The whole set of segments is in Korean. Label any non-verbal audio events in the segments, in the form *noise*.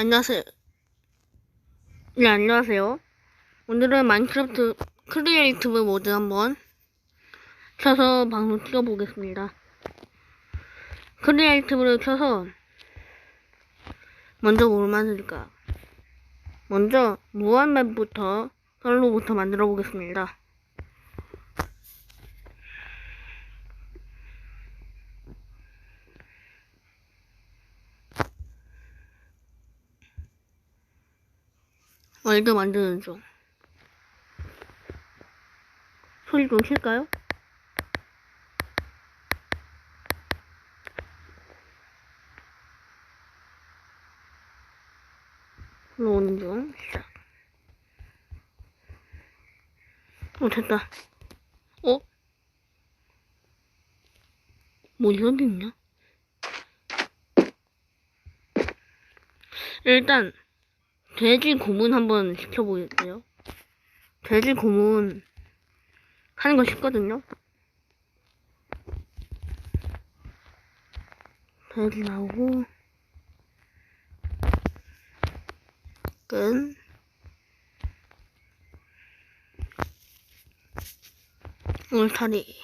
안녕하세요. 네, 안녕하세요. 오늘은 마인크래프트 크리에이티브 모드 한번 켜서 방송 찍어보겠습니다. 크리에이티브를 켜서 먼저 뭘 만들까? 먼저 무한맵부터 솔로부터 만들어 보겠습니다. 월드 만드는 중. 소리 좀 킬까요? 들어오는 중. 어, 됐다. 어? 뭐 이런 게 있냐? 일단, 돼지 고문 한번 시켜보겠어요. 돼지 고문 하는 거 쉽거든요. 돼지 나오고 끝. 울타리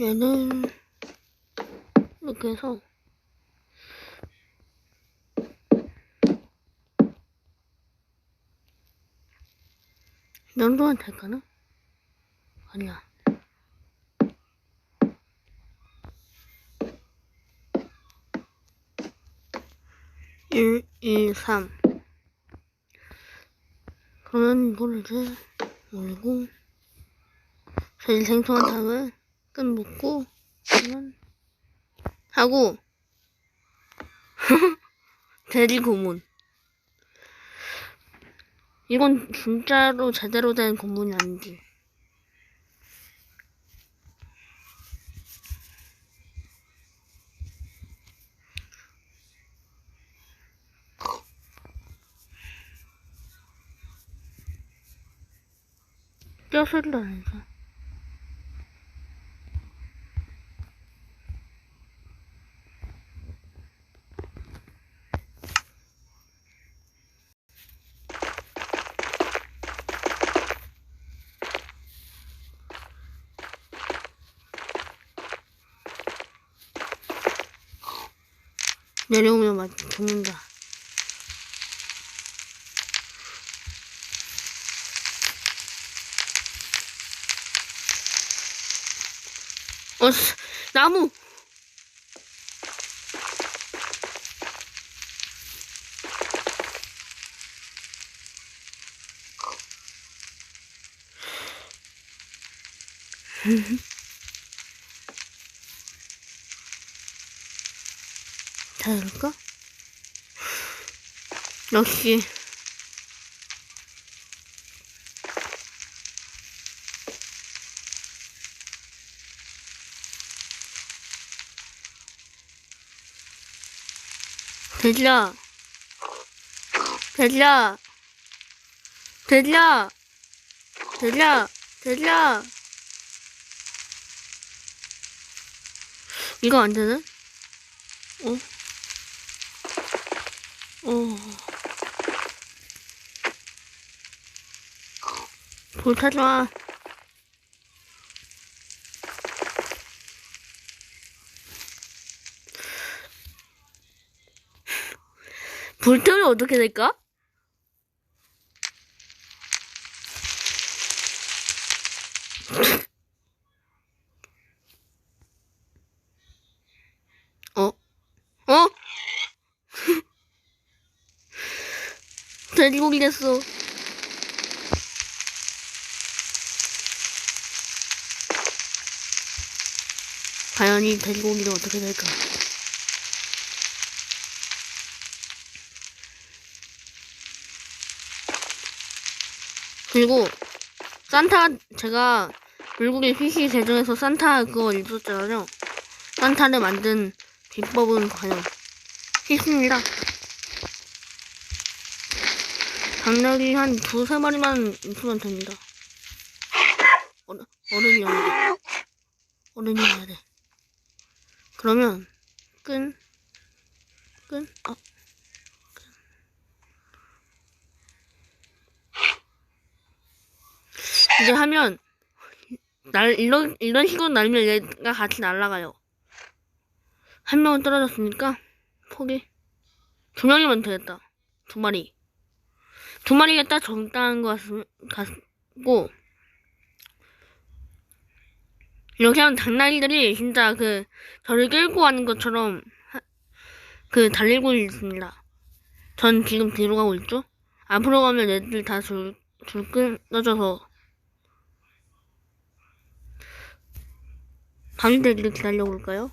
얘는 이렇게 해서 이 정도면 될까나? 아니야. 1, 2, 3 그러면 이거를 이제 올리고 제일 생소한 다음에 끝 묶고 그러면 하고. *laughs* 대리 고문. 이건 진짜로 제대로 된 고문이 아니지 뼈소리도 아니죠 내려오면 막 죽는다. 어, 씨, 나무! *laughs* 자, 이럴까? 역시. 돼지야. 돼지야. 돼지야. 돼지야. 돼지야. 이거 안 되네? 어? 어. 불 타지 마. 불 타면 어떻게 될까? 어? 어? 돼지고기 됐어. 과연 이 돼지고기는 어떻게 될까? 그리고 산타 제가 물고기 피시 대전에서 산타 그거 있었잖아요. 산타를 만든 비법은 과연 있습니다. 당나귀 한 두세 마리만 있으면 됩니다. 어른, 어른이어야 돼. 어른이어야 돼. 그러면, 끈, 끈, 어, 끈. 이제 하면, 날, 이런, 이런 식으로 날면 얘가 같이 날아가요. 한 명은 떨어졌으니까, 포기. 두 명이면 되겠다. 두 마리. 두 마리가 딱 적당한 것 같- 같고, 이렇게 하면 당나귀들이 진짜 그, 저를 끌고 가는 것처럼, 하- 그, 달리고 있습니다. 전 지금 뒤로 가고 있죠? 앞으로 가면 애들 다 줄, 줄 끊어져서, 밤이 되기를 기다려볼까요?